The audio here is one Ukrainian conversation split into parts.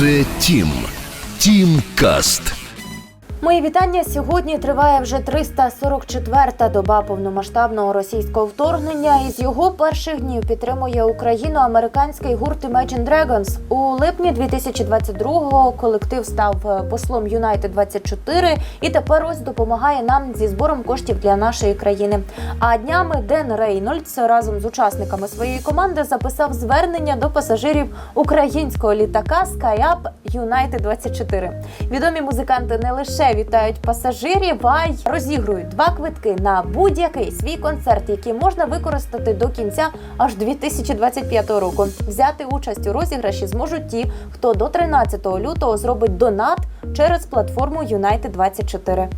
Це Тім. Тім Каст. Мої вітання. Сьогодні триває вже 344-та доба повномасштабного російського вторгнення. І з його перших днів підтримує Україну американський гурт Imagine Dragons. У липні 2022-го колектив став е, послом United 24 і тепер ось допомагає нам зі збором коштів для нашої країни. А днями Ден Рейнольдс разом з учасниками своєї команди записав звернення до пасажирів українського літака SkyUp United 24. Відомі музиканти не лише вітають пасажирів, а розігрують два квитки на будь-який свій концерт, який можна використати до кінця аж 2025 року. Взяти участь у розіграші зможуть ті, хто до 13 лютого зробить донат через платформу United 24.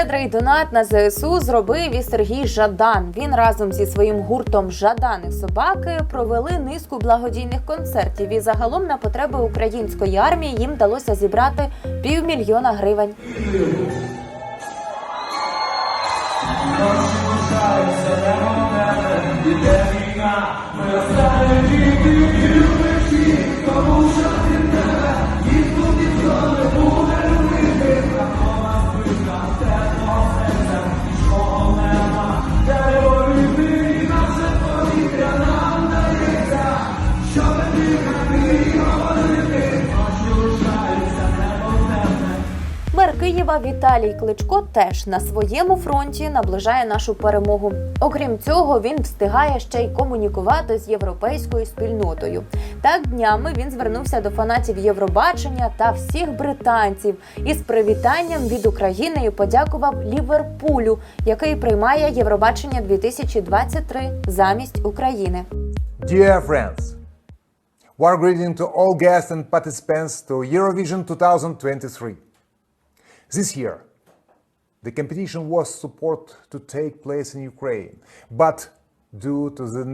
Щедрий донат на ЗСУ зробив і Сергій Жадан. Він разом зі своїм гуртом Жадани собаки провели низку благодійних концертів. І загалом на потреби української армії їм вдалося зібрати півмільйона гривень. Мер Києва Віталій Кличко теж на своєму фронті наближає нашу перемогу. Окрім цього, він встигає ще й комунікувати з європейською спільнотою. Так днями він звернувся до фанатів Євробачення та всіх британців із привітанням від України і подякував Ліверпулю, який приймає Євробачення 2023 замість України. Dear friends, war greeting to all guests and participants to Eurovision 2023. This year, the competition was supposed to take place in Ukraine, but due to the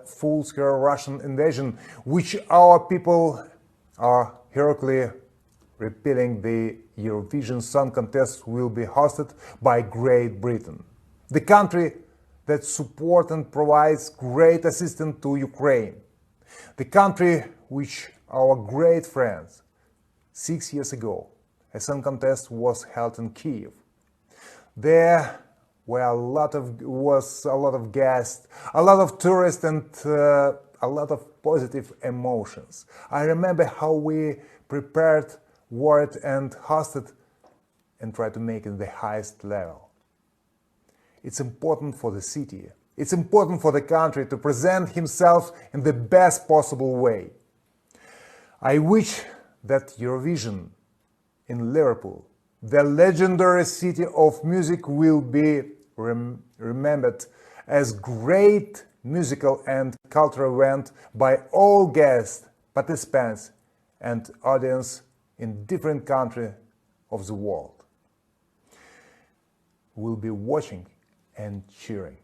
uh, full-scale Russian invasion, which our people are heroically repealing, the Eurovision Song Contest will be hosted by Great Britain, the country that supports and provides great assistance to Ukraine, the country which our great friends six years ago a song contest was held in Kiev. There were a lot of was a lot of guests, a lot of tourists, and uh, a lot of positive emotions. I remember how we prepared, worked, and hosted, and tried to make it the highest level. It's important for the city. It's important for the country to present himself in the best possible way. I wish that Eurovision in Liverpool, the legendary city of music will be rem- remembered as great musical and cultural event by all guests, participants, and audience in different countries of the world. Will be watching and cheering.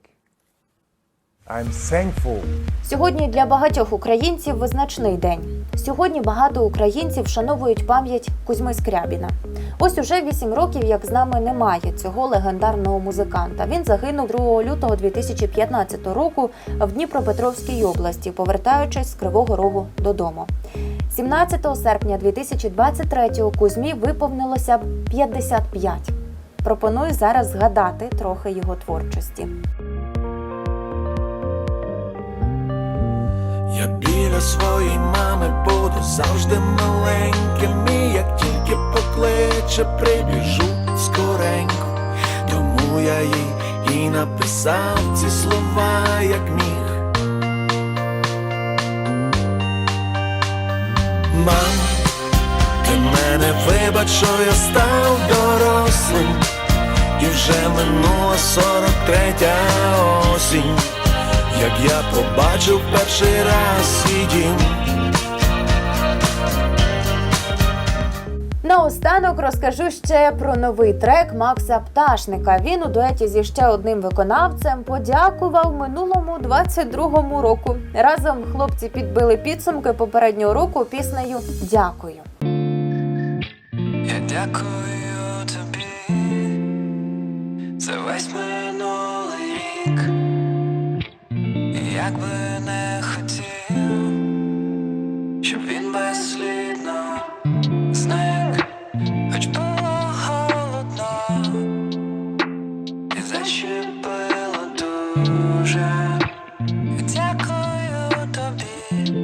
I'm thankful Сьогодні для багатьох українців визначний день. Сьогодні багато українців вшановують пам'ять Кузьми Скрябіна. Ось уже вісім років, як з нами немає цього легендарного музиканта. Він загинув 2 лютого 2015 року в Дніпропетровській області, повертаючись з Кривого Рогу додому. 17 серпня 2023-го Кузьмі виповнилося 55. Пропоную зараз згадати трохи його творчості. Я біля своєї мами буду завжди маленьким І як тільки покличе, прибіжу скоренько. Тому я їй і написав ці слова, як міг. Мам, ти мене вибач, що я став дорослим. І вже минула сорок третя осінь як я побачив перший раз свій дім. Наостанок розкажу ще про новий трек Макса Пташника. Він у дуеті зі ще одним виконавцем подякував минулому 22-му року. Разом хлопці підбили підсумки попереднього року піснею Дякую. Я дякую як би не хотів, щоб він безслідно зник, хоч було холодно, і зачепило дуже. Дякую тобі,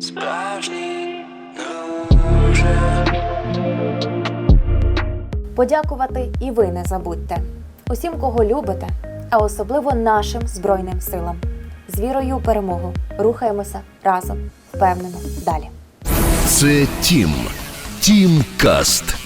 справжній друже. Подякувати і ви не забудьте усім, кого любите, а особливо нашим збройним силам. З вірою у перемогу рухаємося разом, впевнено далі. Це Тім. Тім Каст.